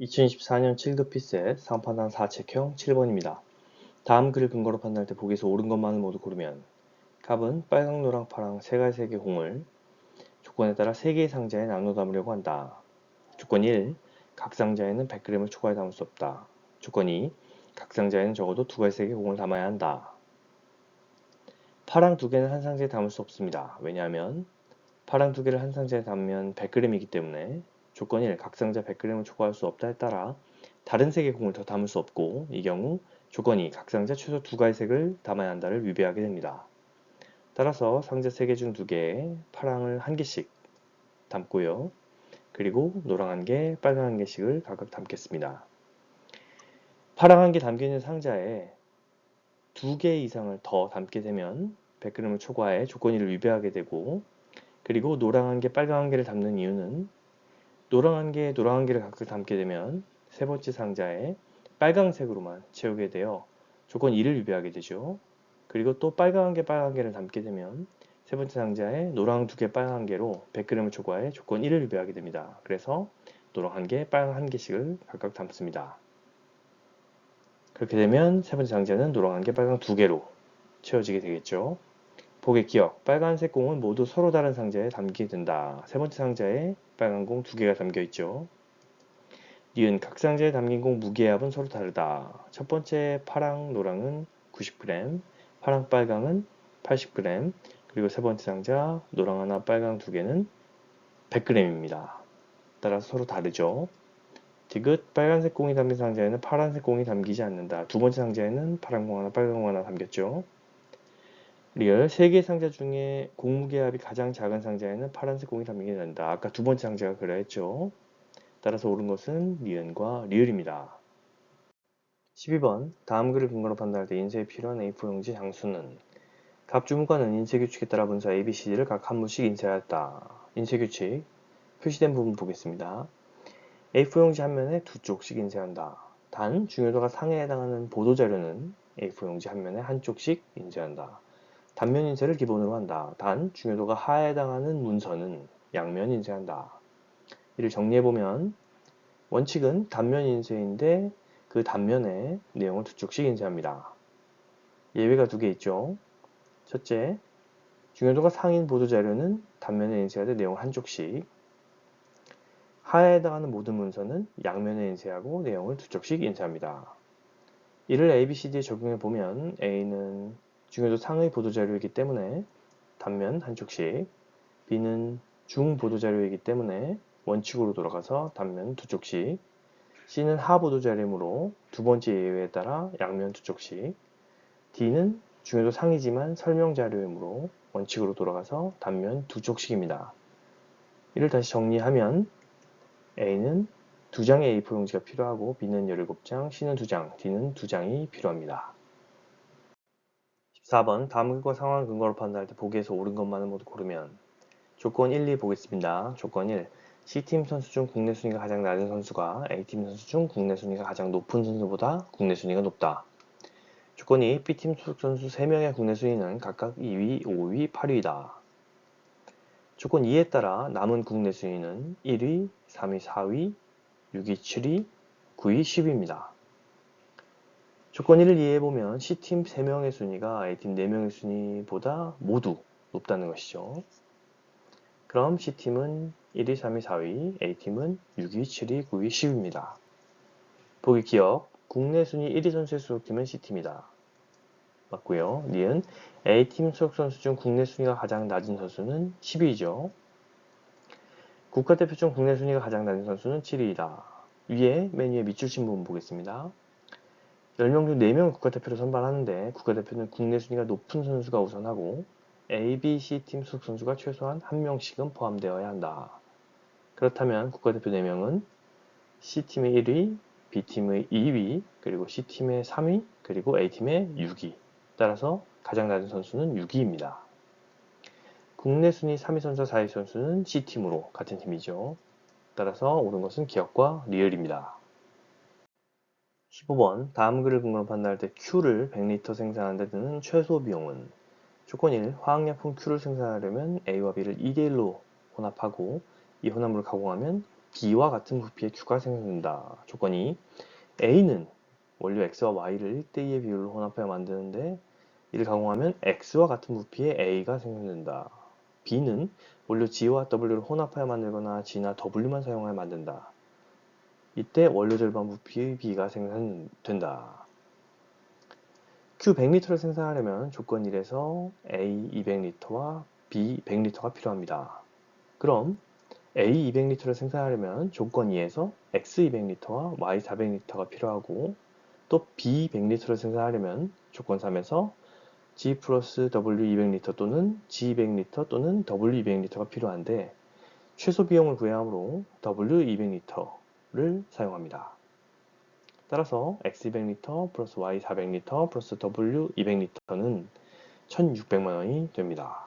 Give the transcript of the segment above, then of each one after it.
2024년 7급 피셋 상판단 4책형 7번입니다. 다음 글을 근거로 판단할 때 보기에서 옳은 것만을 모두 고르면 값은 빨강, 노랑, 파랑 세 가지 색의 공을 조건에 따라 3개의 상자에 나눠 담으려고 한다. 조건 1. 각 상자에는 100g을 초과해 담을 수 없다. 조건 2. 각 상자에는 적어도 두 가지 색의 공을 담아야 한다. 파랑 두 개는 한 상자에 담을 수 없습니다. 왜냐하면 파랑 두 개를 한 상자에 담으면 100g이기 때문에 조건 1. 각 상자 100g을 초과할 수 없다에 따라 다른 색의 공을 더 담을 수 없고 이 경우 조건 2. 각 상자 최소 두 가지 색을 담아야 한다를 위배하게 됩니다. 따라서 상자 3개 중 2개에 파랑을 한 개씩 담고요. 그리고 노랑 한 개, 빨강 한 개씩을 각각 담겠습니다. 파랑 한개 담겨있는 상자에 두개 이상을 더 담게 되면 100g을 초과해 조건 1을 위배하게 되고 그리고 노랑 한 개, 빨강 한 개를 담는 이유는 한 개, 한 개를 각각 담게 되면 세 번째 상자에 빨강색으로만 채우게 되어 조건 2를 위배하게 되죠. 그리고 또 빨강 한 개, 빨강 한 개를 담게 되면 세 번째 상자에 노랑 두 개, 빨강 한 개로 100g을 초과해 조건 1을 위배하게 됩니다. 그래서 노랑 한 개, 빨강 한 개씩을 각각 담습니다. 그렇게 되면 세 번째 상자는 노랑 한 개, 빨강 두 개로 채워지게 되겠죠. 보기 기억, 빨간색 공은 모두 서로 다른 상자에 담기게 된다. 세 번째 상자에 빨간 공 두 개가 담겨 있죠. 니은 각 상자에 담긴 공 무게합은 서로 다르다. 첫 번째 파랑, 노랑은 90g, 파랑, 빨강은 80g, 그리고 세 번째 상자 노랑 하나, 빨강 두 개는 100g입니다. 따라서 서로 다르죠. 디귿 빨간색 공이 담긴 상자에는 파란색 공이 담기지 않는다. 두 번째 상자에는 파란 공 하나, 빨간 공 하나 담겼죠. 리얼 3개의 상자 중에 공무게합이 가장 작은 상자에는 파란색 공이 담기게 된다. 아까 두 번째 상자가 그래 했죠. 따라서 옳은 것은 리은과 리을입니다. 12번 다음 글을 근거로 판단할 때 인쇄에 필요한 A4 용지 장수는 값 주문과는 인쇄 규칙에 따라 문서 A, B, C, D를 각한 무씩 인쇄하였다. 인쇄 규칙 표시된 부분 보겠습니다. A4 용지 한 면에 두 쪽씩 인쇄한다. 단 중요도가 상에 해당하는 보도 자료는 A4 용지 한 면에 한 쪽씩 인쇄한다. 단면 인쇄를 기본으로 한다. 단 중요도가 하에 해당하는 문서는 양면 인쇄한다. 이를 정리해보면 원칙은 단면 인쇄인데 그 단면에 내용을 두 쪽씩 인쇄합니다. 예외가 두 개 있죠. 첫째, 중요도가 상인 보도자료는 단면에 인쇄하되 내용을 한 쪽씩 하에 해당하는 모든 문서는 양면에 인쇄하고 내용을 두 쪽씩 인쇄합니다. 이를 ABCD에 적용해 보면 A는 중요도 상의 보도자료이기 때문에 단면 한쪽씩 B는 중 보도자료이기 때문에 원칙으로 돌아가서 단면 두 쪽씩 C는 하 보도자료이므로 두 번째 예외에 따라 양면 두 쪽씩 D는 중요도 상이지만 설명자료이므로 원칙으로 돌아가서 단면 두 쪽씩입니다. 이를 다시 정리하면 A는 두 장의 A4 용지가 필요하고 B는 17장, C는 2장, D는 2장이 필요합니다. 14번 다음 글과 상황 근거로 판단할 때 보기에서 옳은 것만을 모두 고르면 조건 1, 2 보겠습니다. 조건 1. C팀 선수 중 국내 순위가 가장 낮은 선수가 A팀 선수 중 국내 순위가 가장 높은 선수보다 국내 순위가 높다. 조건 2. B팀 소속 선수 3명의 국내 순위는 각각 2위, 5위, 8위다. 조건 2에 따라 남은 국내 순위는 1위, 3위, 4위, 6위, 7위, 9위, 10위입니다. 조건 1을 이해해보면 C팀 3명의 순위가 A팀 4명의 순위보다 모두 높다는 것이죠. 그럼 C팀은 1위, 3위, 4위, A팀은 6위, 7위, 9위, 10위입니다. 보기 기억, 국내 순위 1위 선수의 소속팀은 C팀이다. 맞고요. 니은 A팀 소속 선수 중 국내 순위가 가장 낮은 선수는 10위죠. 국가대표 중 국내 순위가 가장 낮은 선수는 7위이다. 위에 메뉴의 밑줄 친 부분 보겠습니다. 10명 중 4명을 국가대표로 선발하는데 국가대표는 국내 순위가 높은 선수가 우선하고 A, B, C 팀 소속 선수가 최소한 1명씩은 포함되어야 한다. 그렇다면 국가대표 4명은 C팀의 1위, B팀의 2위, 그리고 C팀의 3위, 그리고 A팀의 6위. 따라서 가장 낮은 선수는 6위입니다. 국내 순위 3위 선수와 4위 선수는 C팀으로 같은 팀이죠. 따라서 옳은 것은 기억과 리얼입니다. 15번 다음 글을 근거로 판단할 때 Q를 100리터 생산하는 데 드는 최소 비용은 조건 1. 화학약품 Q를 생산하려면 A와 B를 2대1로 혼합하고 이 혼합물을 가공하면 B와 같은 부피의 Q가 생성된다. 조건이 A는 원료 X와 Y를 1대2의 비율로 혼합하여 만드는데 이를 가공하면 X와 같은 부피의 A가 생성된다. B는 원료 G와 W를 혼합하여 만들거나 G나 W만 사용하여 만든다. 이때 원료 절반 부피의 B가 생산된다. Q 100L를 생산하려면 조건 1에서 A 200L와 B 100L가 필요합니다. 그럼 A 200L를 생산하려면 조건 2에서 X 200L와 Y 400L가 필요하고 또 B 100L를 생산하려면 조건 3에서 G 플러스 W 200L 또는 G 200L 또는 W 200L가 필요한데 최소 비용을 구해야 하므로 W 200L 를 사용합니다. 따라서 X 200L 플러스 Y 400L 플러스 W 200L는 1600만원이 됩니다.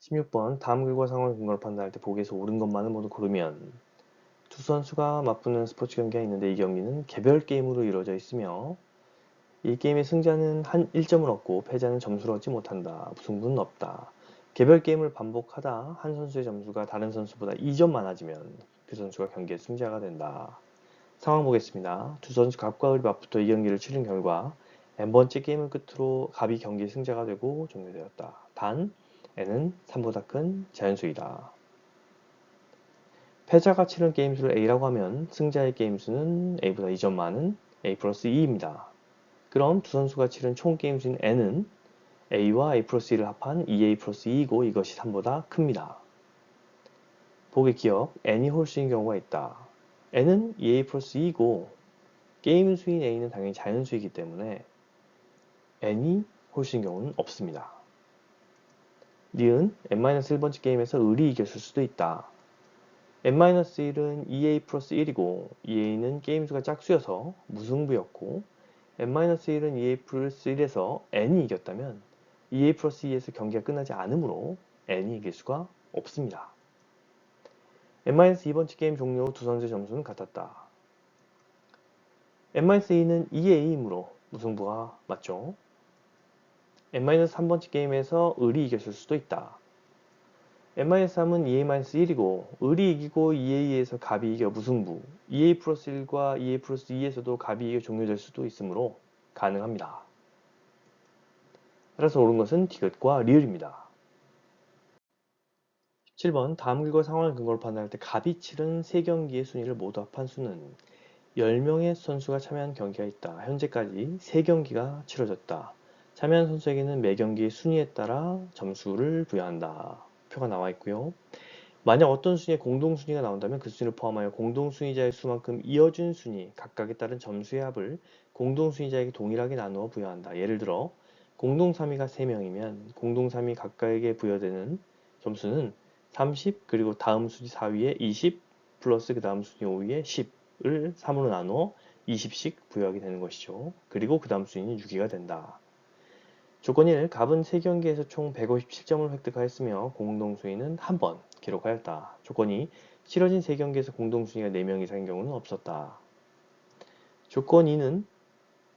16번 다음 글과 상황 근거를 판단할 때 보기에서 옳은 것만을 모두 고르면 두 선수가 맞붙는 스포츠 경기가 있는데 이 경기는 개별 게임으로 이루어져 있으며 이 게임의 승자는 한 1점을 얻고 패자는 점수를 얻지 못한다. 무승부는 없다. 개별 게임을 반복하다 한 선수의 점수가 다른 선수보다 2점 많아지면 그 선수가 경기의 승자가 된다. 상황 보겠습니다. 두 선수 갑과 을이 맞붙어 이 경기를 치른 결과 n번째 게임을 끝으로 갑이 경기의 승자가 되고 종료되었다. 단 n은 3보다 큰 자연수이다. 패자가 치른 게임 수를 a라고 하면 승자의 게임 수는 a보다 2점 많은 a 플러스 2입니다. 그럼 두 선수가 치른 총 게임 수인 n은 a와 a 플러스 2를 합한 2a 플러스 2이고 이것이 3보다 큽니다. 보기 기억 n이 홀수인 경우가 있다. n은 2a 플러스 2이고 게임 수인 a는 당연히 자연수이기 때문에 n이 홀수인 경우는 없습니다. 니은 n-1번째 게임에서 을이 이겼을 수도 있다. n-1은 2a 플러스 1이고 2a는 게임 수가 짝수여서 무승부였고 n-1은 2a 플러스 1에서 n이 이겼다면 2a 플러스 2에서 경기가 끝나지 않으므로 n이 이길 수가 없습니다. N-2번째 게임 종료 후 두 선수의 점수는 같았다. n-2는 2a이므로 무승부가 맞죠. n-3번째 게임에서 을이 이겼을 수도 있다. n-3은 2a-1이고 을이 이기고 2a에서 갑이 이겨 무승부 2a 플러스 1과 2a 플러스 2에서도 갑이 이겨 종료될 수도 있으므로 가능합니다. 따라서 옳은 것은 디귿과 리을입니다. 7번 다음 글과 상황을 근거로 판단할 때 갑이 치른 3경기의 순위를 모두 합한 수는 10명의 선수가 참여한 경기가 있다. 현재까지 3경기가 치러졌다. 참여한 선수에게는 매 경기의 순위에 따라 점수를 부여한다. 표가 나와 있고요. 만약 어떤 순위에 공동순위가 나온다면 그 순위를 포함하여 공동순위자의 수만큼 이어진 순위 각각에 따른 점수의 합을 공동순위자에게 동일하게 나누어 부여한다. 예를 들어 공동 3위가 3명이면 공동 3위 각각에게 부여되는 점수는 30 그리고 다음 순위 4위에 20 플러스 그 다음 순위 5위에 10을 3으로 나누어 20씩 부여하게 되는 것이죠. 그리고 그 다음 순위는 6위가 된다. 조건 1. 갑은 3경기에서 총 157점을 획득하였으며 공동순위는 한 번 기록하였다. 조건 2. 치러진 3경기에서 공동순위가 4명 이상인 경우는 없었다. 조건 2는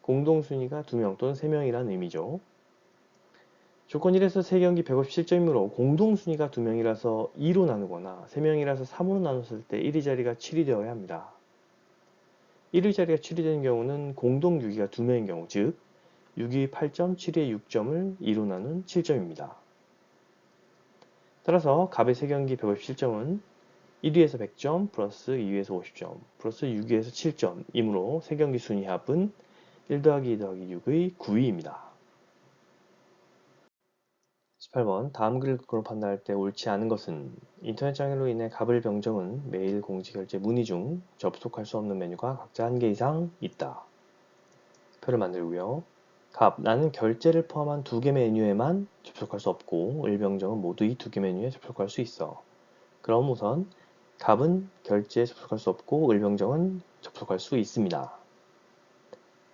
공동순위가 2명 또는 3명이라는 의미죠. 조건 1에서 3경기 157점이므로 공동순위가 2명이라서 2로 나누거나 3명이라서 3으로 나눴을 때 1위 자리가 7이 되어야 합니다. 1위 자리가 7이 되는 경우는 공동 6위가 2명인 경우 즉 6위 8점, 7위의 6점을 2로 나눈 7점입니다. 따라서 갑의 3경기 157점은 1위에서 100점 플러스 2위에서 50점 플러스 6위에서 7점이므로 3경기 순위 합은 1 더하기 2 더하기 6의 9위입니다. 18번 다음 글을 판단할 때 옳지 않은 것은 인터넷 장애로 인해 갑을 병정은 메일 공지 결제 문의 중 접속할 수 없는 메뉴가 각자 한 개 이상 있다. 표를 만들고요. 갑 나는 결제를 포함한 두 개 메뉴에만 접속할 수 없고 을병정은 모두 이 두 개 메뉴에 접속할 수 있어. 그럼 우선 갑은 결제에 접속할 수 없고 을병정은 접속할 수 있습니다.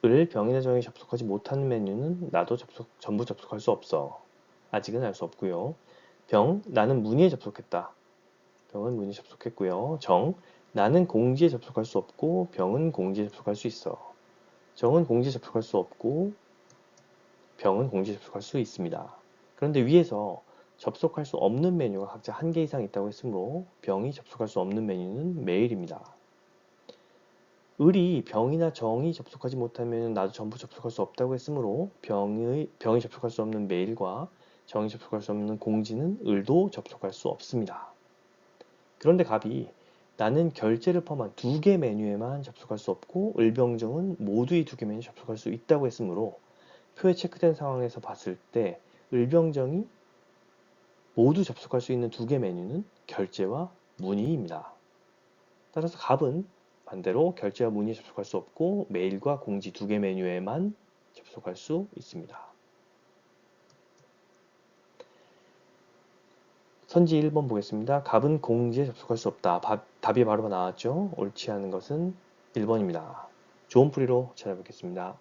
을 병인의 정에 접속하지 못하는 메뉴는 나도 접속, 전부 접속할 수 없어. 아직은 알 수 없고요. 병, 나는 문의에 접속했다. 병은 문의에 접속했고요. 정, 나는 공지에 접속할 수 없고 병은 공지에 접속할 수 있어. 정은 공지에 접속할 수 없고 병은 공지에 접속할 수 있습니다. 그런데 위에서 접속할 수 없는 메뉴가 각자 한 개 이상 있다고 했으므로 병이 접속할 수 없는 메뉴는 메일입니다. 을이 병이나 정이 접속하지 못하면 나도 전부 접속할 수 없다고 했으므로 병의, 병이 접속할 수 없는 메일과 정이 접속할 수 없는 공지는 을도 접속할 수 없습니다. 그런데 갑이 나는 결제를 포함한 두 개 메뉴에만 접속할 수 없고 을병정은 모두 이 두 개 메뉴에 접속할 수 있다고 했으므로 표에 체크된 상황에서 봤을 때 을병정이 모두 접속할 수 있는 두 개 메뉴는 결제와 문의입니다. 따라서 갑은 반대로 결제와 문의에 접속할 수 없고 메일과 공지 두 개 메뉴에만 접속할 수 있습니다. 선지 1번 보겠습니다. 갑은 공지에 접속할 수 없다. 바, 답이 바로 나왔죠. 옳지 않은 것은 1번입니다. 좋은 풀이로 찾아뵙겠습니다.